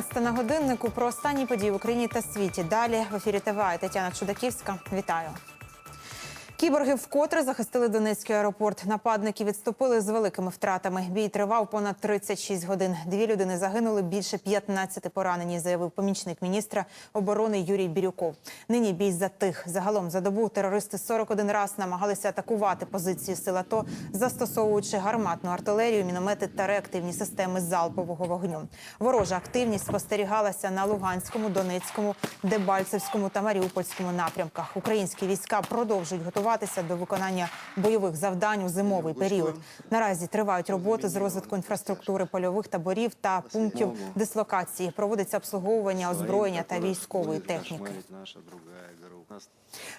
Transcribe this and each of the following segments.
12 на годиннику про останні події в Україні та світі. Далі в ефірі ТВА Тетяна Чудаківська. Вітаю. Кіборги вкотре захистили Донецький аеропорт. Нападники відступили з великими втратами. Бій тривав понад 36 годин. Дві людини загинули, більше 15 поранені, заявив помічник міністра оборони Юрій Бірюков. Нині бій затих. Загалом за добу терористи 41 раз намагалися атакувати позиції сил АТО, застосовуючи гарматну артилерію, міномети та реактивні системи залпового вогню. Ворожа активність спостерігалася на Луганському, Донецькому, Дебальцевському та Маріупольському напрямках. Українські війська продовжують готуватися до виконання бойових завдань у зимовий період. Наразі тривають роботи з розвитку інфраструктури польових таборів та пунктів дислокації. Проводиться обслуговування озброєння та військової техніки.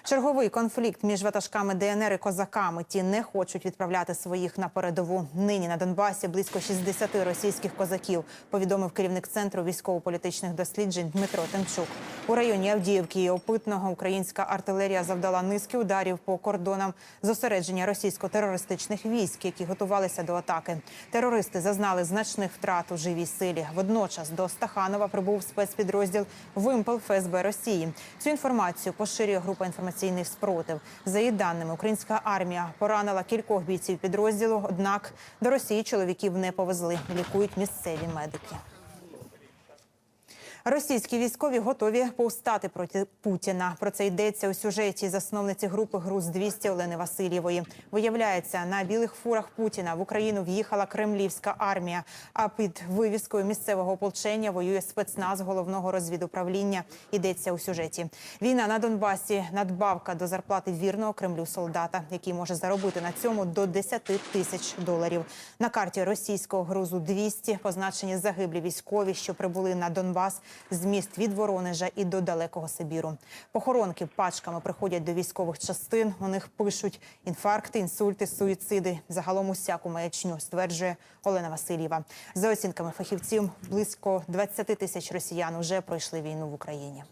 Черговий конфлікт між ватажками ДНР і козаками. Ті не хочуть відправляти своїх на передову. Нині на Донбасі близько 60 російських козаків. Повідомив керівник центру військово-політичних досліджень Дмитро Тимчук. У районі Авдіївки і Опитного українська артилерія завдала низки ударів по кордонам зосередження російсько-терористичних військ, які готувалися до атаки. Терористи зазнали значних втрат у живій силі. Водночас до Стаханова прибув спецпідрозділ Вимпел ФСБ Росії. Цю інформацію поширює група інформаційних спротив. За її даними, українська армія поранила кількох бійців підрозділу. Однак до Росії чоловіків не повезли. Лікують місцеві медики. Російські військові готові повстати проти Путіна. Про це йдеться у сюжеті засновниці групи Груз 200 Олени Васильєвої. Виявляється, на білих фурах Путіна в Україну в'їхала кремлівська армія. А під вивіскою місцевого ополчення воює спецназ головного розвідуправління. Йдеться у сюжеті. Війна на Донбасі надбавка до зарплати вірного Кремлю солдата, який може заробити на цьому до 10 тисяч доларів. На карті російського грузу 200 позначені загиблі військові, що прибули на Донбас з міст від Воронежа і до далекого Сибіру. Похоронки пачками приходять до військових частин. У них пишуть інфаркти, інсульти, суїциди. Загалом усяку маячню, стверджує Олена Васильєва. За оцінками фахівців, близько 20 тисяч росіян вже пройшли війну в Україні.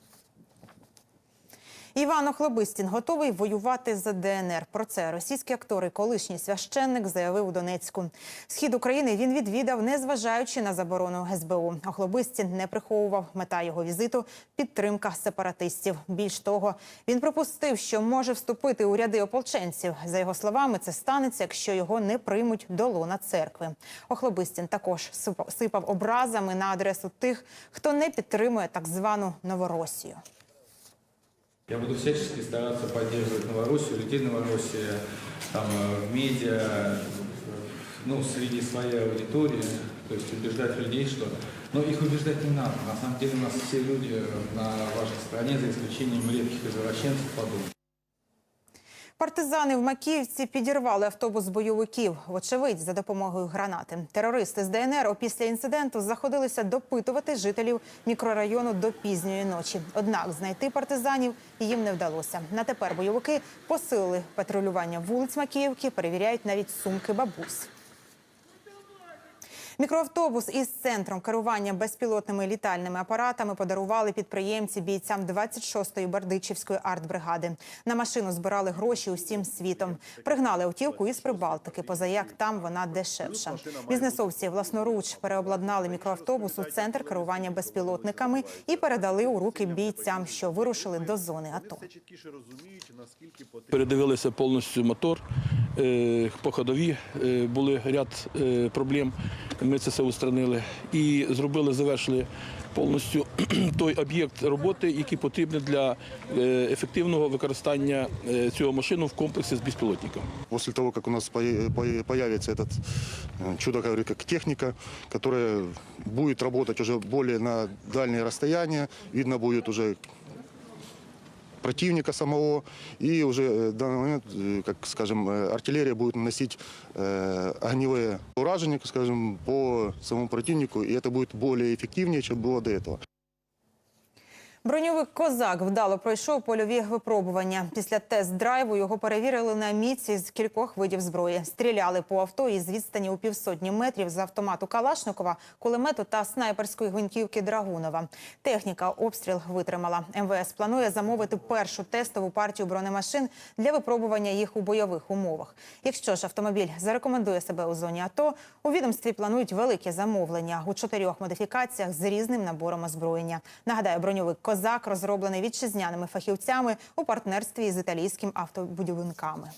Іван Охлобистін готовий воювати за ДНР. Про це російський актор і колишній священник заявив у Донецьку. Схід України він відвідав, незважаючи на заборону СБУ. Охлобистін не приховував мета його візиту підтримка сепаратистів. Більш того, він припустив, що може вступити у ряди ополченців. За його словами, це станеться, якщо його не приймуть до лона церкви. Охлобистін також сипав образами на адресу тих, хто не підтримує так звану Новоросію. Я буду всячески стараться поддерживать Новороссию, людей Новороссии, там, э, в медиа, э, ну, среди своей аудитории, то есть убеждать людей, что... Но их убеждать не надо. На самом деле у нас все люди на вашей стороне, за исключением редких извращенцев, подумают. Партизани в Макіївці підірвали автобус бойовиків, вочевидь, за допомогою гранати. Терористи з ДНР опісля інциденту заходилися допитувати жителів мікрорайону до пізньої ночі. Однак знайти партизанів їм не вдалося. На тепер бойовики посилили патрулювання вулиць Макіївки, перевіряють навіть сумки бабусь. Мікроавтобус із центром керування безпілотними літальними апаратами подарували підприємці бійцям 26-ї Бердичівської артбригади. На машину збирали гроші усім світом. Пригнали автівку із Прибалтики, позаяк там вона дешевша. Бізнесовці власноруч переобладнали мікроавтобус у центр керування безпілотниками і передали у руки бійцям, що вирушили до зони АТО. Передивилися повністю мотор е, по ходові. е, Були ряд е, проблем. Ми це все устранили і зробили, завершили повністю той об'єкт роботи, який потрібний для е, ефективного використання е, цього машину в комплексі з безпілотником. После того, как у нас пое- этот э, чудо, как техника, которая будет работать уже более на дальние расстояния, видно будет уже противника самого, и уже э, в данный момент, э, как скажем, э, артиллерия будет наносить э, огневые уражения, скажем, по самому противнику, и это будет более эффективнее, чем было до этого. Броньовик Козак вдало пройшов польові випробування. Після тест-драйву його перевірили на міці з кількох видів зброї. Стріляли по авто із відстані у півсотні метрів з автомату Калашникова, кулемету та снайперської гвинтівки Драгунова. Техніка обстріл витримала. МВС планує замовити першу тестову партію бронемашин для випробування їх у бойових умовах. Якщо ж автомобіль зарекомендує себе у зоні АТО, у відомстві планують велике замовлення у чотирьох модифікаціях з різним набором озброєння. Нагадаю, броньовик Козак розроблений вітчизняними фахівцями у партнерстві з італійськими автобудівниками.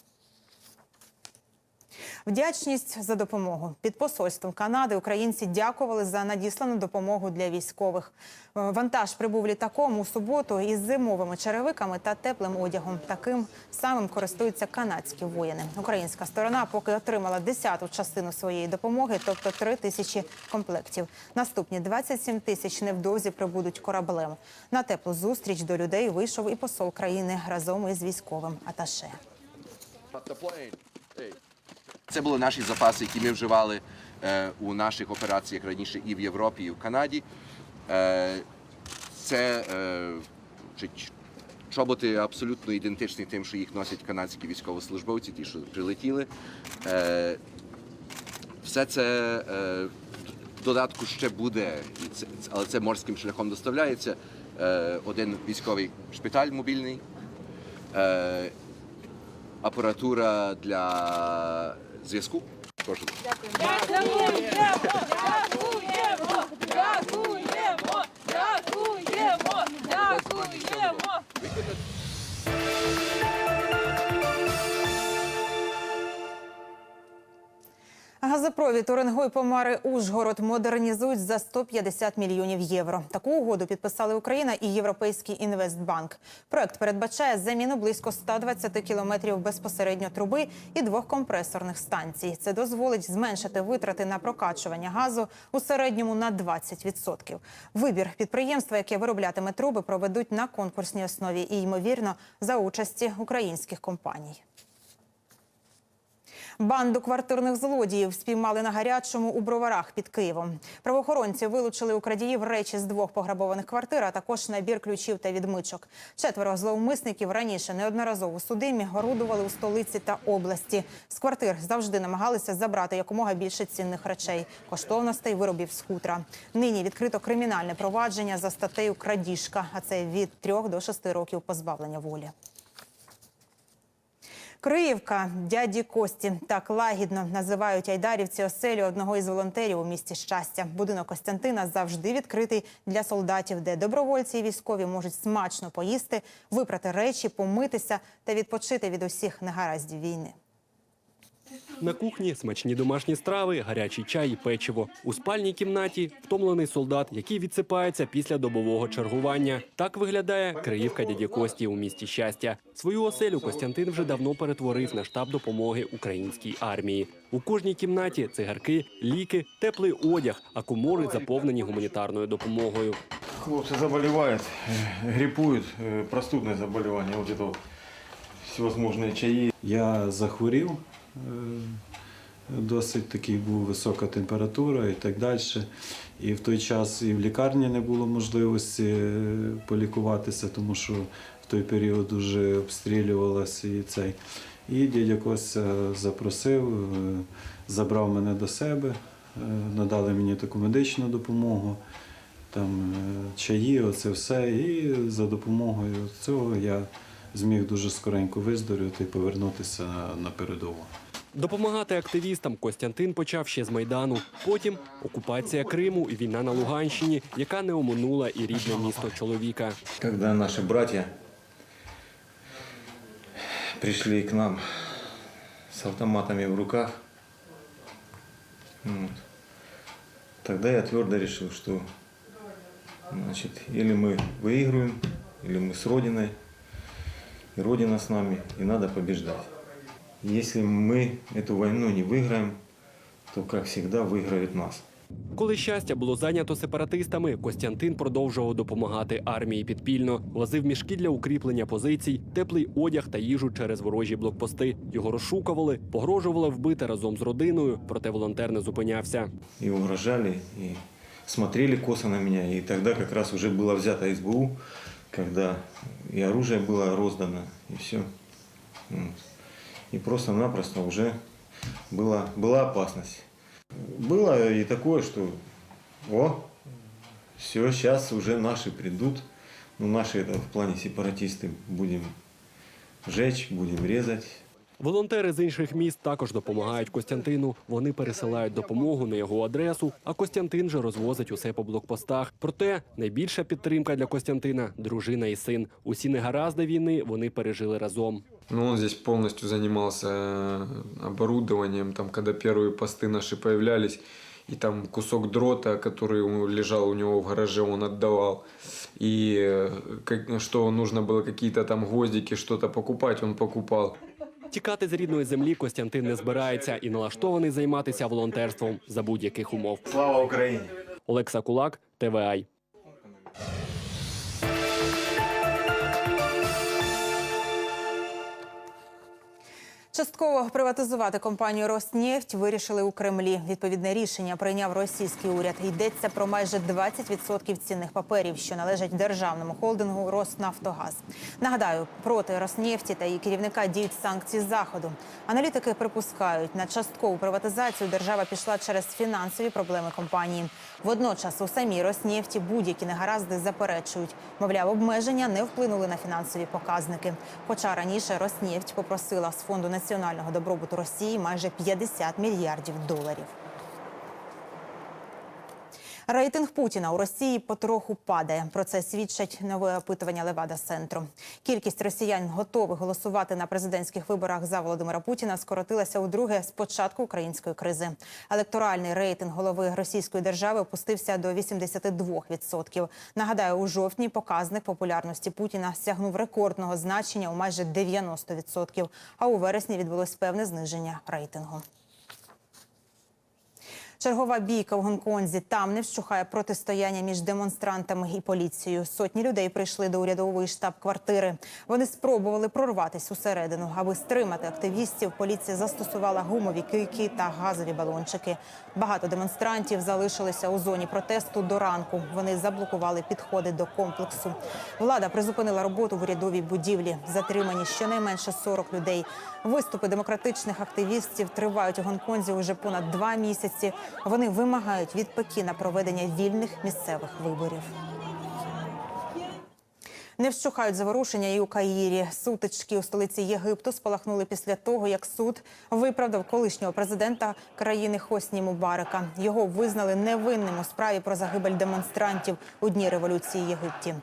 Вдячність за допомогу під посольством Канади українці дякували за надіслану допомогу для військових. Е, Вантаж прибув літаком у суботу із зимовими черевиками та теплим одягом. Таким самим користуються канадські воїни. Українська сторона поки отримала десяту частину своєї допомоги, тобто три тисячі комплектів. Наступні 27 тисяч невдовзі прибудуть кораблем. На теплу зустріч до людей вийшов і посол країни разом із військовим аташе. Це були наші запаси, які ми вживали е, у наших операціях раніше і в Європі, і в Канаді. Е, це е, чоботи абсолютно ідентичні тим, що їх носять канадські військовослужбовці, ті, що прилетіли. Все це додатку ще буде, але це морським шляхом доставляється. Один військовий шпиталь мобільний. Апаратура для зв'язку. Прошу. Дякуємо! Дякуємо! Дякуємо! Дякуємо! Дякуємо! Газопровід Уренгой Помари Ужгород модернізують за 150 мільйонів євро. Таку угоду підписали Україна і Європейський інвестбанк. Проект передбачає заміну близько 120 кілометрів безпосередньо труби і двох компресорних станцій. Це дозволить зменшити витрати на прокачування газу у середньому на 20%. Вибір підприємства, яке вироблятиме труби, проведуть на конкурсній основі і ймовірно за участі українських компаній. Банду квартирних злодіїв спіймали на гарячому у броварах під Києвом. Правоохоронці вилучили у крадіїв речі з двох пограбованих квартир, а також набір ключів та відмичок. Четверо зловмисників раніше неодноразово судимі орудували у столиці та області. З квартир завжди намагалися забрати якомога більше цінних речей, коштовностей виробів з хутра. Нині відкрито кримінальне провадження за статтею крадіжка, а це від трьох до шести років позбавлення волі. Криївка дяді Кості так лагідно називають айдарівці оселю одного із волонтерів у місті щастя. Будинок Костянтина завжди відкритий для солдатів, де добровольці і військові можуть смачно поїсти, випрати речі, помитися та відпочити від усіх негараздів війни. На кухні смачні домашні страви, гарячий чай і печиво. У спальній кімнаті втомлений солдат, який відсипається після добового чергування. Так виглядає Криївка дяді Кості у місті щастя. Свою оселю Костянтин вже давно перетворив на штаб допомоги українській армії. У кожній кімнаті цигарки, ліки, теплий одяг, а комори заповнені гуманітарною допомогою. Хлопцы заболевают, э, гриппуют, э, простудные заболевания, вот это вот всевозможные чаи. Я захворів, е, досить таки була висока температура і так далі. І в той час і в лікарні не було можливості е, полікуватися, тому що в той період дуже обстрілювалося і цей. І дядя Костя запросив, е, забрав мене до себе, е, надали мені таку медичну допомогу, там е, чаї, оце все. І за допомогою цього я зміг дуже скоренько виздоровіти і повернутися на передову. Допомагати активістам Костянтин почав ще з майдану. Потім окупація Криму і війна на Луганщині, яка не оминула і рідне місто чоловіка. Когда наши братья пришли к нам с автоматами в руках, вот, тогда я твердо решил, что значит, или мы выигрываем, или мы с Родиной, и Родина с нами, и надо побеждать. Если мы эту войну не выиграем, то, как всегда, выиграют нас. Коли щастя було зайнято сепаратистами, Костянтин продовжував допомагати армії підпільно, возив мішки для укріплення позицій, теплий одяг та їжу через ворожі блокпости. Його розшукували, погрожували вбити разом з родиною, проте волонтер не зупинявся. и угрожали, и смотрели косо на меня. И тогда как раз уже было взято СБУ, когда и оружие было роздано, и все. И просто-напросто уже была, была опасность. Было и такое, что о, все, сейчас уже наши придут. Ну, наши это в плане сепаратисты будем жечь, будем резать. Волонтери з інших міст також допомагають Костянтину. Вони пересилають допомогу на його адресу, а Костянтин же розвозить усе по блокпостах. Проте найбільша підтримка для Костянтина дружина і син. Усі негаразди війни вони пережили разом. Ну, он здесь полностью занимался э, оборудованием, там, когда первые посты наши появлялись, и там кусок дрота, который у- лежал у него в гараже, он отдавал. И э, как- что нужно было какие-то там гвоздики, что-то покупать, он покупал. Тікати з рідної землі Костянтин не збирається і налаштований займатися волонтерством за будь-яких умов. Слава Україні! Олекса Кулак, ТВАЙ. Частково приватизувати компанію «Роснефть» вирішили у Кремлі. Відповідне рішення прийняв російський уряд. Йдеться про майже 20% цінних паперів, що належать державному холдингу «Роснафтогаз». Нагадаю, проти «Роснефті» та її керівника діють санкції заходу. Аналітики припускають, на часткову приватизацію держава пішла через фінансові проблеми компанії. Водночас у самій «Роснефті» будь-які негаразди заперечують. Мовляв, обмеження не вплинули на фінансові показники. Хоча раніше «Роснефть» попросила з фонду національного добробуту Росії майже 50 мільярдів доларів. Рейтинг Путіна у Росії потроху падає. Про це свідчать нове опитування Левада Центру. Кількість росіян готових голосувати на президентських виборах за Володимира Путіна скоротилася удруге з початку української кризи. Електоральний рейтинг голови Російської держави опустився до 82%. Нагадаю, у жовтні показник популярності Путіна сягнув рекордного значення у майже 90%, а у вересні відбулось певне зниження рейтингу. Чергова бійка у Гонконзі. Там не вщухає протистояння між демонстрантами і поліцією. Сотні людей прийшли до урядової штаб-квартири. Вони спробували прорватися усередину. Аби стримати активістів, поліція застосувала гумові кийки та газові балончики. Багато демонстрантів залишилися у зоні протесту до ранку. Вони заблокували підходи до комплексу. Влада призупинила роботу в урядовій будівлі. Затримані щонайменше 40 людей. Виступи демократичних активістів тривають у Гонконзі уже понад два місяці. Вони вимагають від Пекіна проведення вільних місцевих виборів. Не вщухають заворушення і у Каїрі. Сутички у столиці Єгипту спалахнули після того, як суд виправдав колишнього президента країни Хосні Мубарика. Його визнали невинним у справі про загибель демонстрантів у дні революції Єгипті.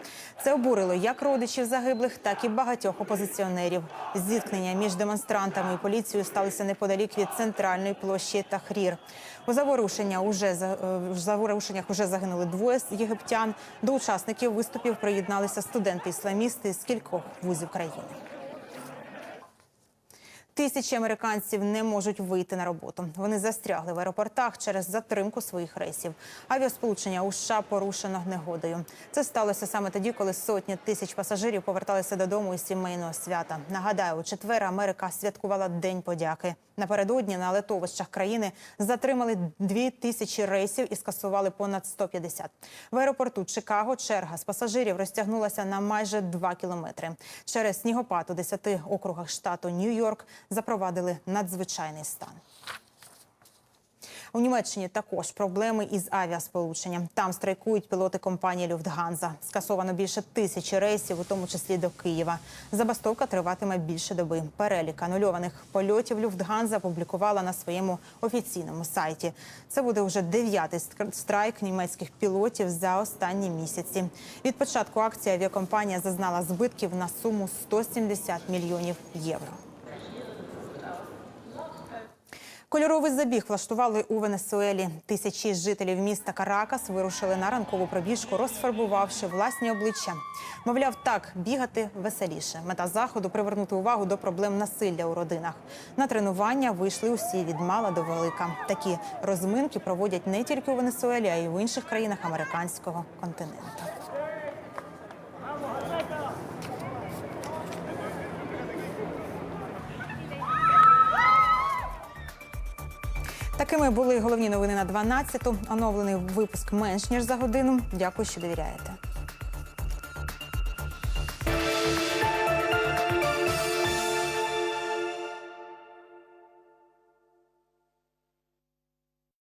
Це обурило як родичів загиблих, так і багатьох опозиціонерів. Зіткнення між демонстрантами і поліцією сталися неподалік від центральної площі Тахрір. У заворушення уже е, заворушеннях вже загинули двоє єгиптян. До учасників виступів приєдналися студенти-ісламісти з кількох вузів країни. Тисячі американців не можуть вийти на роботу. Вони застрягли в аеропортах через затримку своїх рейсів. Авіасполучення у США порушено негодою. Це сталося саме тоді, коли сотні тисяч пасажирів поверталися додому із сімейного свята. Нагадаю, у четвер Америка святкувала День подяки. Напередодні на летовищах країни затримали дві тисячі рейсів і скасували понад 150. В аеропорту Чикаго черга з пасажирів розтягнулася на майже 2 кілометри. Через снігопад у 10 округах штату Нью-Йорк запровадили надзвичайний стан. У Німеччині також проблеми із авіасполученням. Там страйкують пілоти компанії Люфтганза. Скасовано більше тисячі рейсів, у тому числі до Києва. Забастовка триватиме більше доби. Перелік анульованих польотів Люфтганза опублікувала на своєму офіційному сайті. Це буде вже дев'ятий стр- страйк німецьких пілотів за останні місяці. Від початку акції авіакомпанія зазнала збитків на суму 170 мільйонів євро. Кольоровий забіг влаштували у Венесуелі. Тисячі жителів міста Каракас вирушили на ранкову пробіжку, розфарбувавши власні обличчя. Мовляв, так бігати веселіше. Мета заходу привернути увагу до проблем насилля у родинах. На тренування вийшли усі від мала до велика. Такі розминки проводять не тільки у Венесуелі, а й в інших країнах американського континенту. Такими були головні новини на 12-ту. Оновлений випуск менш ніж за годину. Дякую, що довіряєте.